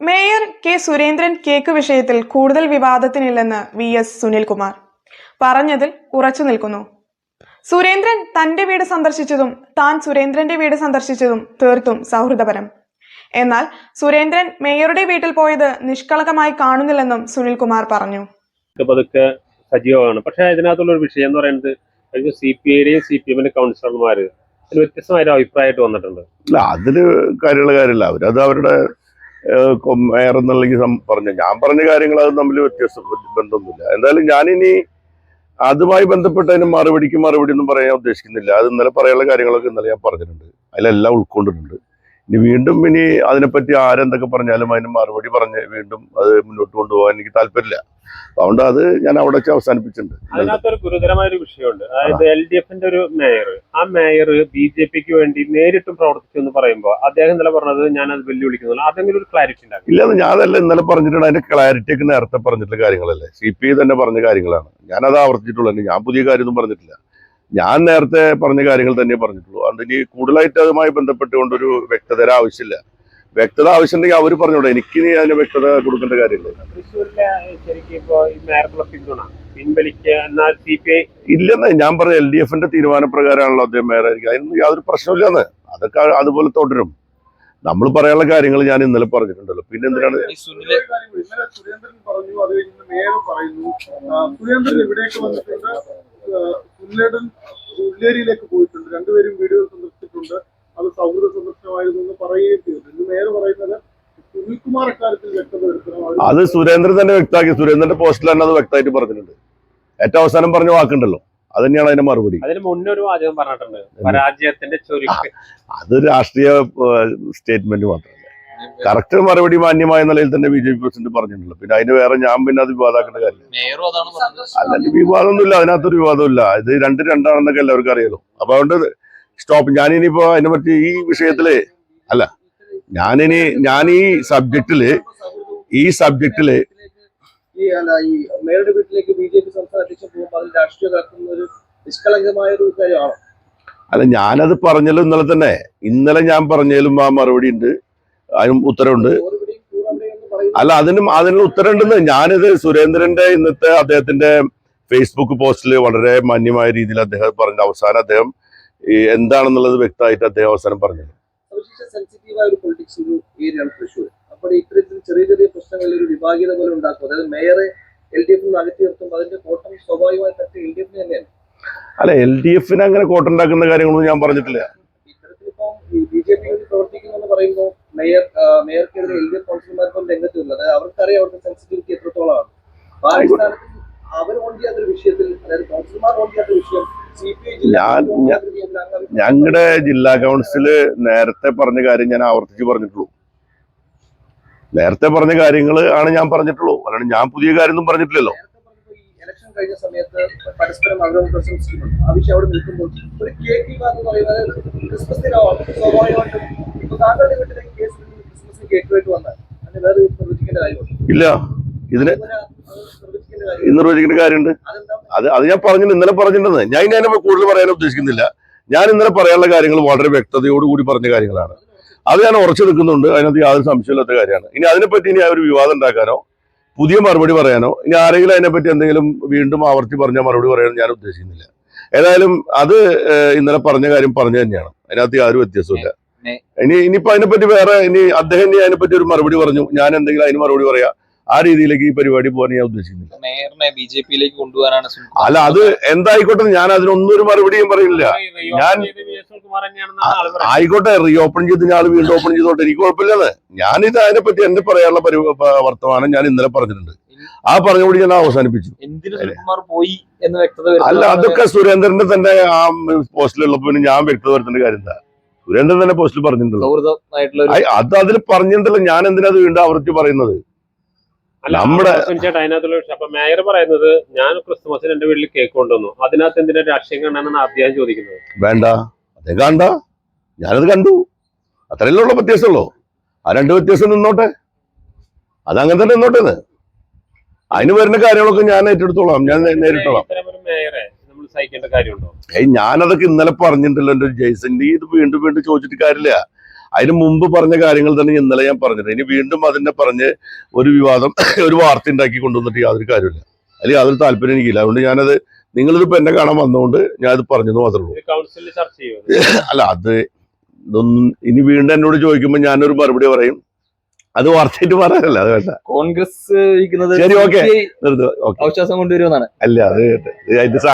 Mayor K Surendran cake വിഷയത്തിൽ കൂടുതൽ വിവാദത്തിനില്ലെന്ന് V S Sunilkumar. പറഞ്ഞതിൽ ഉറച്ചു നിൽക്കുന്നു. സുരേന്ദ്രൻ തന്റെ വീട് സന്ദർശിച്ചതും താൻ സുരേന്ദ്രന്റെ വീട് സന്ദർശിച്ചതും തീർത്തും സൗഹൃദപരം. എന്നാൽ സുരേന്ദ്രൻ മേയറുടെ വീട്ടിൽ പോയത് നിഷ്കളങ്കമായി കാണുന്നില്ലെന്നും സുനിൽകുമാർ പറഞ്ഞു. പതുക്കെ സജീവമാണ്. പക്ഷേ ഇതിനകത്തുള്ള ഒരു വിഷയം എന്ന് പറയുന്നത് സി പി ഐയുടെയും സി പി എമ്മിന്റെ കൗൺസിലർമാര് വ്യത്യസ്തമായ ഒരു അഭിപ്രായമായിട്ട് വന്നിട്ടുണ്ട്. അതിൽ കാര്യമുള്ള കാര്യമില്ല. അവരത് അവരുടെ മേയർ എന്നുള്ളെങ്കിൽ പറഞ്ഞു. ഞാൻ പറഞ്ഞ കാര്യങ്ങൾ അത് തമ്മിൽ വ്യത്യസ്ത ബന്ധമൊന്നുമില്ല. എന്തായാലും ഞാനിനി അതുമായി ബന്ധപ്പെട്ടതിന് മറുപടിക്ക് മറുപടി ഒന്നും പറയാൻ ഉദ്ദേശിക്കുന്നില്ല. അത് ഇന്നലെ പറയാനുള്ള കാര്യങ്ങളൊക്കെ ഇന്നലെ ഞാൻ പറഞ്ഞിട്ടുണ്ട്. അതിലെല്ലാം ഉൾക്കൊണ്ടിട്ടുണ്ട്. ഇനി വീണ്ടും ഇനി അതിനെപ്പറ്റി ആരെന്തൊക്കെ പറഞ്ഞാലും അതിന് മറുപടി പറഞ്ഞ് വീണ്ടും അത് മുന്നോട്ട് കൊണ്ടുപോകാൻ എനിക്ക് താല്പര്യമില്ല. അതുകൊണ്ട് അത് ഞാൻ അവിടെ വെച്ച് അവസാനിപ്പിച്ചിട്ടുണ്ട്. അതിനകത്തൊരു ഗുരുതരമായ ഒരു വിഷയമുണ്ട്. അതായത് എൽ ഡി എഫിന്റെ ഒരു മേയർ. ആ മേയർ ബി ജെ പിക്ക് വേണ്ടി നേരിട്ടും പ്രവർത്തിച്ചു എന്ന് പറയുമ്പോൾ അദ്ദേഹം ഇന്നലെ പറഞ്ഞത് ഞാൻ അത് വെല്ലുവിളിക്കുന്നില്ല അതെങ്കിലും ഒരു ക്ലാരിറ്റി ഉണ്ടാകും ഞാൻ ഞാനല്ല ഇന്നലെ പറഞ്ഞിട്ടുണ്ട് അതിന്റെ ക്ലാരിറ്റി ഒക്കെ നേരത്തെ പറഞ്ഞിട്ടുള്ള കാര്യങ്ങളല്ലേ? സി പി ഐ തന്നെ പറഞ്ഞ കാര്യങ്ങളാണ്. ഞാനത് ആവർത്തിച്ചിട്ടുള്ളൂ. ഞാൻ പുതിയ കാര്യമൊന്നും പറഞ്ഞിട്ടില്ല. ഞാൻ നേരത്തെ പറഞ്ഞ കാര്യങ്ങൾ തന്നെ പറഞ്ഞിട്ടുള്ളൂ. അതുകൊണ്ട് ഇനി കൂടുതലായിട്ട് അതുമായി ബന്ധപ്പെട്ടുകൊണ്ടൊരു വ്യക്തത ആവശ്യമില്ല. വ്യക്തത ആവശ്യമുണ്ടെങ്കിൽ അവർ പറഞ്ഞോട്ടെ. എനിക്ക് ഇനി അതിന് വ്യക്തത കൊടുക്കേണ്ട കാര്യമില്ല തൃശ്ശൂരിലെ ശരിക്കും ഇപ്പോ ഈ മേയർക്കുള്ള പിന്തുണ പിൻവലിക്കുക എന്നാൽ സി പി ഐ ഇല്ലെന്ന് ഞാൻ പറഞ്ഞ എൽ ഡി എഫിന്റെ തീരുമാനപ്രകാരമാണല്ലോ അദ്ദേഹം മേയറായിരിക്കും അതിന് യാതൊരു പ്രശ്നമില്ലെന്ന് അതൊക്കെ അതുപോലെ തുടരും. നമ്മൾ പറയാനുള്ള കാര്യങ്ങൾ ഞാൻ ഇന്നലെ പറഞ്ഞിട്ടുണ്ടല്ലോ. പിന്നെ എന്തിനാണ്? സുരേന്ദ്രൻ പറഞ്ഞു അത് കഴിഞ്ഞ് മേയർ പറയുന്നു. സുരേന്ദ്രൻ ഇവിടേക്ക് വന്നിട്ടുണ്ട്. സുനിലേടൻ ഉള്ളേരിയിലേക്ക് പോയിട്ടുണ്ട്. രണ്ടുപേരും വീടുകൾ സന്ദർശിച്ചിട്ടുണ്ട്. അത് സൗഹൃദ സന്ദർശനമായിരുന്നു എന്ന് പറയുകയും ചെയ്തു. ഇന്ന് നേരെ പറയുന്നത് സുനിൽകുമാർ അക്കാര്യത്തിൽ വ്യക്തത അത് സുരേന്ദ്രൻ തന്നെ വ്യക്തമാക്കി. സുരേന്ദ്രന്റെ പോസ്റ്റിൽ തന്നെ അത് വ്യക്തമായിട്ട് പറഞ്ഞിട്ടുണ്ട്. ഏറ്റവും അവസാനം പറഞ്ഞ വാക്കുണ്ടല്ലോ. അത് തന്നെയാണ് അതിന്റെ മറുപടി. അതിന് മുന്നേ ഒരു വാചകം പറഞ്ഞിട്ടുണ്ട്. പരാജയത്തിന്റെ രാഷ്ട്രീയ സ്റ്റേറ്റ്മെന്റ് മാത്രമല്ല കറക്റ്റ് മറുപടി മാന്യമായ നിലയിൽ തന്നെ ബി ജെ പി പ്രസിഡന്റ് പറഞ്ഞിട്ടുള്ളൂ പിന്നെ അതിന് വേറെ ഞാൻ പിന്നെ അത് വിവാദമാക്കേണ്ട കാര്യമില്ല. അല്ലെങ്കിൽ വിവാദമൊന്നുമില്ല അതിനകത്തൊരു വിവാദമില്ല. ഇത് രണ്ട് രണ്ടാണെന്നൊക്കെ എല്ലാവർക്കും അറിയാലോ. അപ്പൊ അതുകൊണ്ട് സ്റ്റോപ്പ് ഞാനിനിയിപ്പോ അതിനെ പറ്റി ഈ വിഷയത്തിൽ അല്ല ഞാനിനി ഞാൻ ഈ സബ്ജക്റ്റിൽ ഈ സബ്ജക്റ്റിൽ ഈ അല്ല ഈ മേയറുടെ വീട്ടിലേക്ക് ബി ജെ പി സംസ്ഥാന അധ്യക്ഷൻ പോകുമ്പോൾ അതിൽ രാഷ്ട്രീയം കലർത്തുന്ന ഒരു നിഷ്കളങ്കമായ ഒരു കാര്യമാണ്? അല്ല ഞാനത് പറഞ്ഞല്ലോ ഇന്നലെ തന്നെ. ഇന്നലെ ഞാൻ പറഞ്ഞാലും ആ മറുപടി ഉണ്ട്. അതിനും ഉത്തരവുണ്ട്. അല്ല അതിനും അതിനുള്ള ഉത്തരവുണ്ടെന്ന് ഞാനിത് സുരേന്ദ്രന്റെ ഇന്നത്തെ അദ്ദേഹത്തിന്റെ ഫേസ്ബുക്ക് പോസ്റ്റിൽ വളരെ മാന്യമായ രീതിയിൽ അദ്ദേഹം പറഞ്ഞു അവസാനം അദ്ദേഹം എന്താണെന്നുള്ളത് വ്യക്തമായിട്ട് അദ്ദേഹം അവസാനം പറഞ്ഞു ചെറിയ ചെറിയ പ്രശ്നങ്ങളിൽ ഒരു വിഭാഗീയത പോലെ ഉണ്ടാക്കും. അതായത് മേയറെ എൽ ഡി എഫിൽ നിന്ന് അകറ്റി നിർത്തുമ്പോൾ അതിന്റെ കോട്ടം സ്വാഭാവികമായി തട്ടി എൽ ഡി എഫിന് തന്നെയാണ്. അല്ല എൽ ഡി എഫിന് അങ്ങനെ കോട്ടുണ്ടാക്കുന്ന കാര്യങ്ങളൊന്നും ഞാൻ പറഞ്ഞിട്ടില്ല. ഈ ബി ജെ പി പ്രവർത്തിക്കുന്നു എന്ന് പറയുമ്പോൾ മേയർ മേയർക്കെതിരെ എൽ ഡി എഫ് കൗൺസിലർമാർക്കും രംഗത്ത് വരുന്നത് അവർക്കറിയാം അവരുടെ സെൻസിറ്റിവിറ്റി എത്രത്തോളമാണ്. അടിസ്ഥാനത്തിൽ അവർ ഓൺ വിഷയത്തിൽ അതായത് കൗൺസിലർമാർ ഓൺ ചെയ്യാത്ത വിഷയം ഞാൻ- ഞങ്ങളുടെ ജില്ലാ കൗൺസിൽ നേരത്തെ പറഞ്ഞ കാര്യം ഞാൻ ആവർത്തിച്ച് പറഞ്ഞിട്ടുള്ളൂ. നേരത്തെ പറഞ്ഞ കാര്യങ്ങൾ ആണ് ഞാൻ പറഞ്ഞിട്ടുള്ളൂ. അല്ലാണ്ട് ഞാൻ പുതിയ കാര്യമൊന്നും പറഞ്ഞിട്ടില്ലല്ലോ. കഴിഞ്ഞ സമയത്ത് പരസ്പരം അവരോട് പ്രശംസിക്കുന്നുണ്ട് ആ വിഷയം അവിടെ നിൽക്കുമ്പോൾ ഒരു കേക്ക് എന്ന് പറയുന്നത് ക്രിസ്മസ് ദിനമാണ് സ്വാഭാവികമായിട്ടും ഇപ്പൊ താങ്കളുടെ വീട്ടിലേക്ക് കേസ് ക്രിസ്മസിന് കേക്കുമായിട്ട് വന്നാൽ അതിന് വേറെ നിർവചിക്കേണ്ട കാര്യമുണ്ട്? ഇല്ല. ഇതിന് നിർവചിക്കേണ്ട കാര്യമുണ്ട്? അത് അത് ഞാൻ പറഞ്ഞില്ല ഇന്നലെ പറഞ്ഞിട്ടുണ്ടെന്ന് ഞാൻ ഇനി അതിനെ കൂടുതൽ പറയാൻ ഉദ്ദേശിക്കുന്നില്ല. ഞാൻ ഇന്നലെ പറയാനുള്ള കാര്യങ്ങൾ വളരെ വ്യക്തതയോടുകൂടി പറഞ്ഞ കാര്യങ്ങളാണ്. അത് ഞാൻ ഉറച്ചു നിൽക്കുന്നുണ്ട്. അതിനകത്ത് യാതൊരു സംശയമില്ലാത്ത കാര്യമാണ്. ഇനി അതിനെപ്പറ്റി ഇനി ആ ഒരു വിവാദം ഉണ്ടാക്കാനോ? പുതിയ മറുപടി പറയാനോ? ഇനി ആരെങ്കിലും അതിനെപ്പറ്റി എന്തെങ്കിലും വീണ്ടും ആവർത്തി പറഞ്ഞ മറുപടി പറയാനോ ഞാൻ ഉദ്ദേശിക്കുന്നില്ല. ഏതായാലും അത് ഇന്നലെ പറഞ്ഞ കാര്യം പറഞ്ഞു തന്നെയാണ്. അതിനകത്ത് യാതൊരു വ്യത്യാസമില്ല ഇനി ഇനിയിപ്പോ അതിനെപ്പറ്റി വേറെ ഇനി അദ്ദേഹം ഇനി അതിനെപ്പറ്റി ഒരു മറുപടി പറഞ്ഞു. ഞാൻ എന്തെങ്കിലും അതിന് മറുപടി പറയാ. ആ രീതിയിലേക്ക് ഈ പരിപാടി പോകാൻ ഞാൻ ഉദ്ദേശിക്കുന്നില്ല. മേയറിനെ ബി ജെ പിയിലേക്ക് കൊണ്ടുപോകാനാണ് അല്ല അത് എന്തായിക്കോട്ടെ ഞാൻ അതിനൊന്നും ഒരു മറുപടിയും പറയുന്നില്ല. ഞാൻ- ആയിക്കോട്ടെ റീ ഓപ്പൺ ചെയ്ത് ഞാൻ വീണ്ടും ഓപ്പൺ ചെയ്തോട്ടെ. എനിക്ക് കുഴപ്പമില്ലെന്ന്. ഞാനിത് അതിനെപ്പറ്റി എന്റെ പറയാനുള്ള പരി വർത്തമാനം ഞാൻ ഇന്നലെ പറഞ്ഞിട്ടുണ്ട്. ആ പറഞ്ഞുകൂടി ഞാൻ അവസാനിപ്പിച്ചു. അല്ല? അതൊക്കെ സുരേന്ദ്രന്റെ തന്നെ ആ പോസ്റ്റിലുള്ളപ്പോ പിന്നെ ഞാൻ വ്യക്തത വരുത്തേണ്ട കാര്യം എന്താ സുരേന്ദ്രൻ തന്നെ പോസ്റ്റിൽ പറഞ്ഞിട്ടുണ്ടല്ലോ അത് അതിൽ പറഞ്ഞിട്ടുണ്ടല്ലോ ഞാൻ എന്തിനാ അത് വീണ്ടും ആവർത്തി പറയുന്നത്? നമ്മുടെ- നമ്മുടെ അതിനകത്തുള്ള അപ്പൊ മേയർ പറയുന്നത് ഞാൻ ക്രിസ്മസിന് എന്റെ വീട്ടിൽ കേക്ക് കൊണ്ടുവന്നു. അതിനകത്ത് എന്തിനാ രാഷ്ട്രീയം കാണാനാണ് അദ്ദേഹം ചോദിക്കുന്നത്. വേണ്ട. അതേ കണ്ട? ഞാനത് കണ്ടു. അത്രയല്ലേ ഉള്ള വ്യത്യാസമുള്ളൂ. ആ രണ്ട് വ്യത്യാസം നിന്നോട്ടെ. അതങ്ങനെ തന്നെ നിന്നോട്ടെ അതിന് വരുന്ന കാര്യങ്ങളൊക്കെ ഞാൻ ഏറ്റെടുത്തോളാം. ഞാൻ നേരിട്ടോളാം. ഏയ് ഞാനതൊക്കെ ഇന്നലെ പറഞ്ഞിട്ടുണ്ടല്ലോ എന്റെ ജയ്സൺ നീ ഇത് വീണ്ടും വീണ്ടും ചോദിച്ചിട്ട് കാര്യമില്ല. അതിന് മുമ്പ് പറഞ്ഞ കാര്യങ്ങൾ തന്നെ ഇന്നലെ ഞാൻ പറഞ്ഞിട്ട് ഇനി വീണ്ടും അതിനെ പറഞ്ഞ് ഒരു വിവാദം ഒരു വാർത്ത ഉണ്ടാക്കി കൊണ്ടുവന്നിട്ട് യാതൊരു കാര്യമില്ല അല്ലെങ്കിൽ യാതൊരു താല്പര്യം എനിക്കില്ല. അതുകൊണ്ട് ഞാനത് നിങ്ങളിതിപ്പോ എന്നെ കാണാൻ വന്നതുകൊണ്ട് ഞാനത് പറഞ്ഞത് മാത്രമേ ഉള്ളൂ. ഇത് കൗൺസിലിൽ ചർച്ച ചെയ്യുമോ അല്ല അത് ഇതൊന്നും ഇനി വീണ്ടും എന്നോട് ചോദിക്കുമ്പോൾ ഞാനൊരു മറുപടി പറയും. അത് വാർത്തയായിട്ട് പറയാനല്ല അത് വേണ്ട. കോൺഗ്രസ് ശരി, ഓക്കേ. അവിശ്വാസം കൊണ്ടുവരുമെന്നാണ്. അല്ല അത് അതിന്റെ